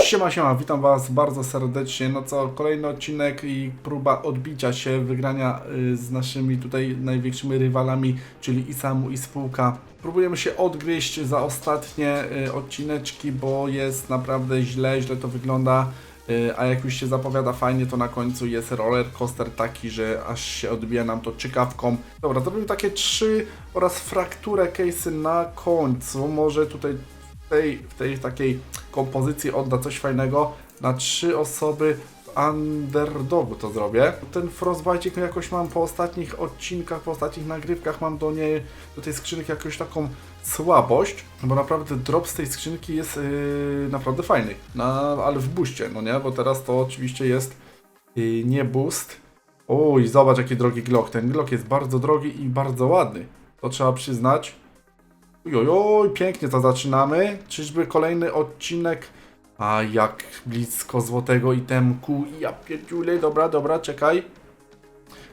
Siema, siema, witam Was bardzo serdecznie. No co, kolejny odcinek i próba odbicia się, wygrania y, z naszymi tutaj największymi rywalami, czyli Isamu i spółka. Próbujemy się odgryźć za ostatnie y, odcineczki, bo jest naprawdę źle, źle to wygląda. Y, A jak już się zapowiada fajnie, to na końcu jest roller coaster taki, że aż się odbija nam to czykawką. Dobra, zrobimy takie trzy oraz frakturę case'y na końcu. Może tutaj tej, w tej takiej kompozycji odda coś fajnego. Na trzy osoby w underdogu to zrobię. Ten Frostbite jakoś mam po ostatnich odcinkach, po ostatnich nagrywkach mam do niej, do tej skrzynki jakąś taką słabość, bo naprawdę drop z tej skrzynki jest yy, naprawdę fajny, na, ale w buście, no nie, bo teraz to oczywiście jest yy, nie boost. Uj, zobacz jaki drogi Glock, ten Glock jest bardzo drogi i bardzo ładny, to trzeba przyznać. Ojoj, pięknie to zaczynamy. Czyżby kolejny odcinek? A jak blisko złotego itemku. Ja pierdziule, dobra, dobra, czekaj.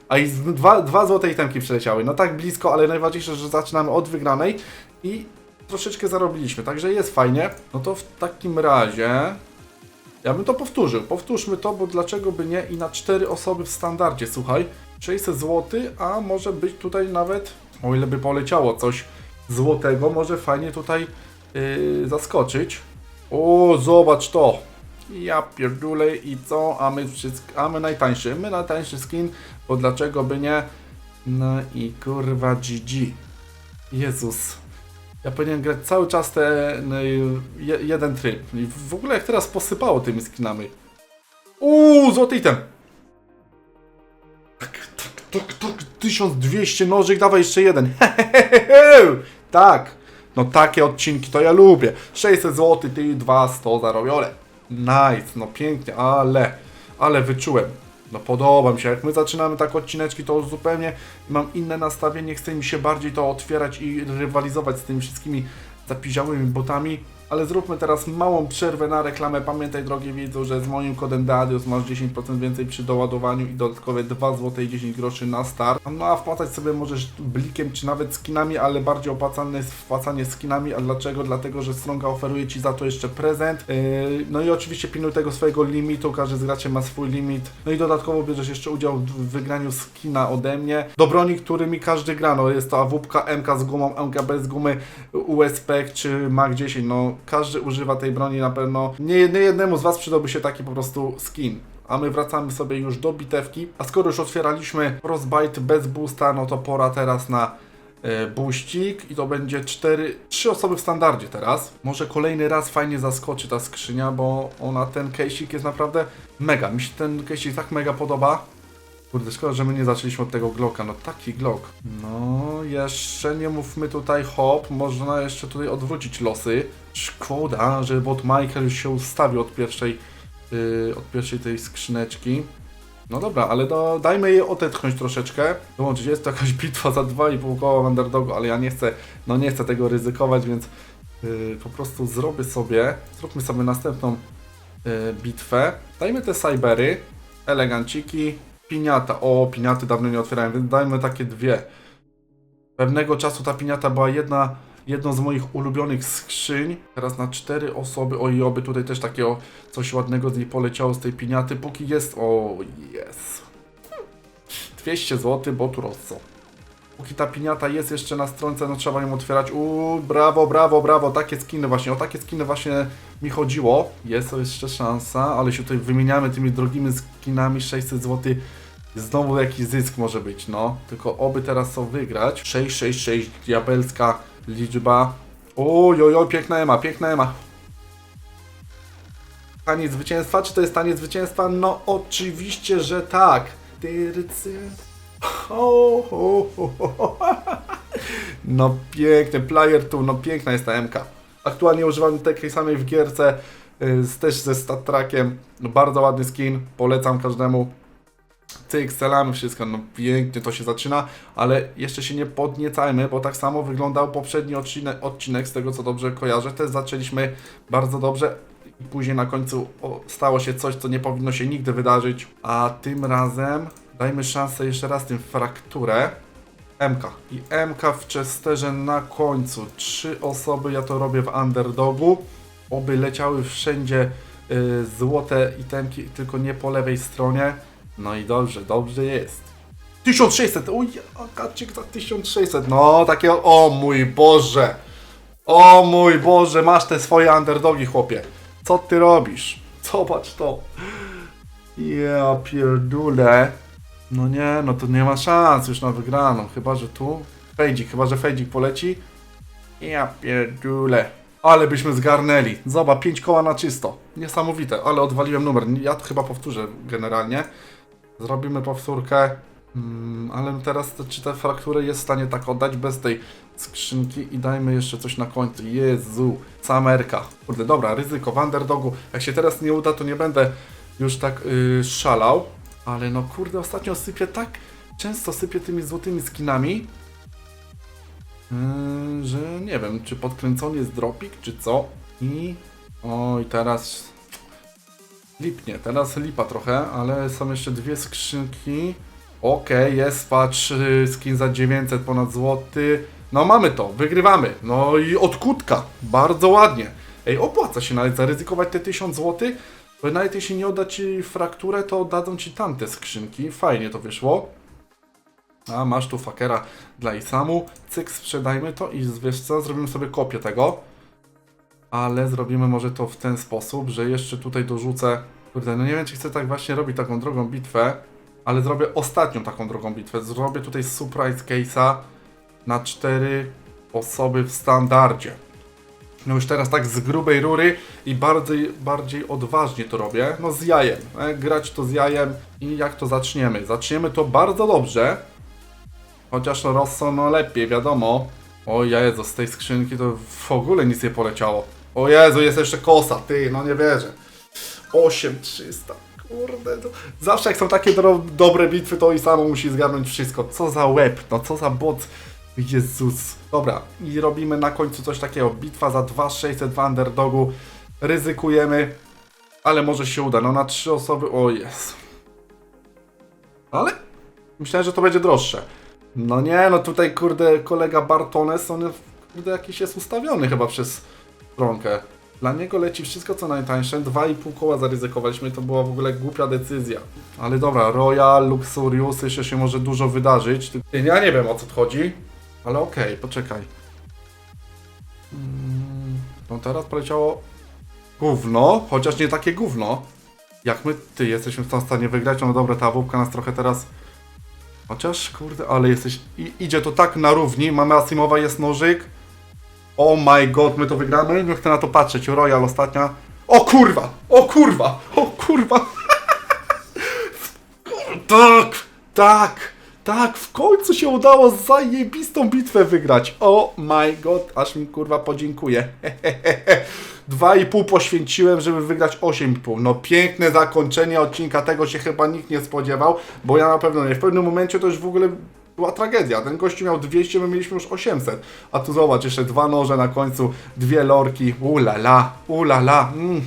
A i dwa, dwa złote itemki przyleciały. No tak blisko, ale najważniejsze, że zaczynamy od wygranej i troszeczkę zarobiliśmy, także jest fajnie. No to w takim razie ja bym to powtórzył. Powtórzmy to, bo dlaczego by nie i na cztery osoby w standardzie, słuchaj. 600 zł, a może być tutaj nawet, o ile by poleciało coś złotego, może fajnie tutaj yy, zaskoczyć. O, zobacz to! Ja pierdolę i co? A my, wszystko, a my najtańszy, my najtańszy skin, bo dlaczego by nie? No i kurwa GG. Jezus. Ja powinienem grać cały czas ten je, jeden tryb. I w ogóle jak teraz posypało tymi skinami. Uuu, złoty item! Tak, tak, tak, tak, 1200 nożyk, dawaj jeszcze jeden. tak, no takie odcinki to ja lubię. 600 zł, ty 200 zarobione. Nice, no pięknie, ale, ale wyczułem. No podoba mi się, jak my zaczynamy tak odcineczki, to już zupełnie mam inne nastawienie, chce mi się bardziej to otwierać i rywalizować z tymi wszystkimi zapiziałymi botami. Ale zróbmy teraz małą przerwę na reklamę. Pamiętaj, drogi widzu, że z moim kodem DADIUS masz 10% więcej przy doładowaniu i dodatkowe 2 zł i 10 groszy na start. No a wpłacać sobie możesz blikiem czy nawet skinami, ale bardziej opłacalne jest wpłacanie skinami. A dlaczego? Dlatego, że Stronga oferuje Ci za to jeszcze prezent. Yy, no i oczywiście pilnuj tego swojego limitu, każdy z graczy ma swój limit. No i dodatkowo bierzesz jeszcze udział w wygraniu skina ode mnie. Do broni, którymi każdy gra, no jest to AWP, MK z gumą, MK bez gumy, USP czy MAG 10, no każdy używa tej broni na pewno. Nie, nie jednemu z Was przydałby się taki po prostu skin. A my wracamy sobie już do bitewki. A skoro już otwieraliśmy Frostbite bez boosta, no to pora teraz na e, buścik i to będzie 4, 3 osoby w standardzie teraz. Może kolejny raz fajnie zaskoczy ta skrzynia, bo ona, ten case'ik jest naprawdę mega. Mi się ten case'ik tak mega podoba. Kurde, szkoda, że my nie zaczęliśmy od tego Glocka. No taki Glock. No, jeszcze nie mówmy tutaj hop. Można jeszcze tutaj odwrócić losy. Szkoda, że bot Michael już się ustawił od pierwszej, yy, od pierwszej tej skrzyneczki. No dobra, ale do, dajmy jej odetchnąć troszeczkę. Dołączyć, jest to jakaś bitwa za 2,5 koła w underdogu, ale ja nie chcę, no nie chcę tego ryzykować, więc yy, po prostu zrobię sobie, zróbmy sobie następną yy, bitwę. Dajmy te cybery, eleganciki, piniata. O, piniaty dawno nie otwierałem, więc dajmy takie dwie. Pewnego czasu ta piniata była jedna, jedną z moich ulubionych skrzyń. Teraz na cztery osoby. Oj, oby tutaj też takiego coś ładnego z niej poleciało z tej piniaty. Póki jest. O, jest. 200 zł, bo tu rosso. Póki ta piniata jest jeszcze na stronce, no trzeba ją otwierać. Uuu, brawo, brawo, brawo. Takie skiny właśnie. O takie skiny właśnie mi chodziło. Jest jeszcze szansa, ale się tutaj wymieniamy tymi drogimi skinami. 600 zł. Znowu jakiś zysk może być, no. Tylko oby teraz co wygrać. 666, diabelska liczba. Oj, oj, oj, piękna Ema, piękna Ema. Taniec zwycięstwa? Czy to jest taniec zwycięstwa? No oczywiście, że tak. Tyrycy. Ho, ho, ho. No piękny, player tu, no piękna jest ta MK. Aktualnie używam takiej samej w gierce, y, też ze stat trackiem. No, bardzo ładny skin, polecam każdemu. Cyk, selamy wszystko, no pięknie to się zaczyna, ale jeszcze się nie podniecajmy, bo tak samo wyglądał poprzedni odcinek, odcinek z tego co dobrze kojarzę. Też zaczęliśmy bardzo dobrze i później na końcu stało się coś, co nie powinno się nigdy wydarzyć. A tym razem dajmy szansę jeszcze raz tym frakturę. MK. I MK w Chesterze na końcu. Trzy osoby, ja to robię w underdogu. Oby leciały wszędzie y, złote itemki, tylko nie po lewej stronie. No i dobrze, dobrze jest. 1600, uj, akaczyk za 1600, no takie, o mój Boże. O mój Boże, masz te swoje underdogi, chłopie. Co ty robisz? Zobacz to. Ja pierdule. No nie, no to nie ma szans już na wygraną. Chyba, że tu. Fejdzik, chyba, że Fejdzik poleci. Ja pierdule. Ale byśmy zgarnęli. Zobacz, 5 koła na czysto. Niesamowite, ale odwaliłem numer. Ja to chyba powtórzę generalnie. Zrobimy powtórkę. Mm, ale teraz te, czy te fraktury jest w stanie tak oddać bez tej skrzynki i dajmy jeszcze coś na końcu. Jezu, samerka. Kurde, dobra, ryzyko w underdogu. Jak się teraz nie uda, to nie będę już tak yy, szalał. Ale no kurde, ostatnio sypię tak, często sypię tymi złotymi skinami, yy, że nie wiem, czy podkręcony jest dropik, czy co. I oj, teraz lipnie, teraz lipa trochę, ale są jeszcze dwie skrzynki. Okej, jest, patrz, skin za 900 ponad złoty. No mamy to, wygrywamy. No i od kutka, bardzo ładnie. Ej, opłaca się nawet zaryzykować te 1000 zł, bo nawet jeśli nie odda ci frakturę, to oddadzą ci tamte skrzynki. Fajnie to wyszło. A masz tu fakera dla Isamu. Cyk, sprzedajmy to i wiesz co, zrobimy sobie kopię tego. Ale zrobimy może to w ten sposób, że jeszcze tutaj dorzucę. Kurde, no nie wiem, czy chcę tak właśnie robić taką drogą bitwę, ale zrobię ostatnią taką drogą bitwę. Zrobię tutaj surprise case'a na cztery osoby w standardzie. No już teraz tak z grubej rury i bardziej, bardziej odważnie to robię. No z jajem. E, grać to z jajem i jak to zaczniemy? Zaczniemy to bardzo dobrze. Chociaż no Rosso no lepiej, wiadomo. O Jezu, z tej skrzynki to w ogóle nic nie poleciało. O Jezu, jest jeszcze kosa, ty, no nie wierzę. 8300, kurde. To... Zawsze jak są takie do, dobre bitwy, to i samo musi zgarnąć wszystko. Co za łeb, no co za bot. Jezus. Dobra, i robimy na końcu coś takiego. Bitwa za 2600 w underdogu. Ryzykujemy, ale może się uda. No na trzy osoby, o jest. Ale myślałem, że to będzie droższe. No nie, no tutaj kurde kolega Bartones, on kurde jakiś jest ustawiony chyba przez stronkę. Dla niego leci wszystko co najtańsze, 2,5 koła zaryzykowaliśmy, to była w ogóle głupia decyzja. Ale dobra, Royal, Luxurious, jeszcze się może dużo wydarzyć. Ja nie wiem o co chodzi, ale okej, poczekaj. Mm, No teraz poleciało gówno, chociaż nie takie gówno. Jak my, ty, jesteśmy w stanie wygrać, no dobra, ta wóbka nas trochę teraz... Chociaż, kurde, ale jesteś... I, idzie to tak na równi, mamy Asimowa, jest nożyk. Oh my god, my to wygramy? Nie chcę na to patrzeć. Royal ostatnia. O kurwa! O kurwa! O kurwa! tak! Tak! Tak! W końcu się udało zajebistą bitwę wygrać. Oh my god, aż mi kurwa podziękuję. Dwa i pół poświęciłem, żeby wygrać 8,5. No piękne zakończenie odcinka, tego się chyba nikt nie spodziewał, bo ja na pewno nie. W pewnym momencie to już w ogóle była tragedia. Ten gościu miał 200, my mieliśmy już 800. A tu zobacz, jeszcze dwa noże na końcu, dwie lorki. Ulala, ulala. Mm.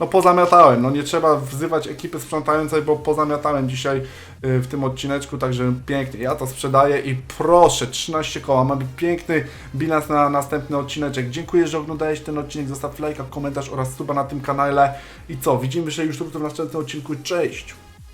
No pozamiatałem, no nie trzeba wzywać ekipy sprzątającej, bo pozamiatałem dzisiaj y, w tym odcineczku, także pięknie. Ja to sprzedaję i proszę, 13 koła, mamy piękny bilans na następny odcineczek. Dziękuję, że oglądałeś ten odcinek, zostaw lajka, komentarz oraz suba na tym kanale. I co, widzimy się już jutro w następnym odcinku, cześć!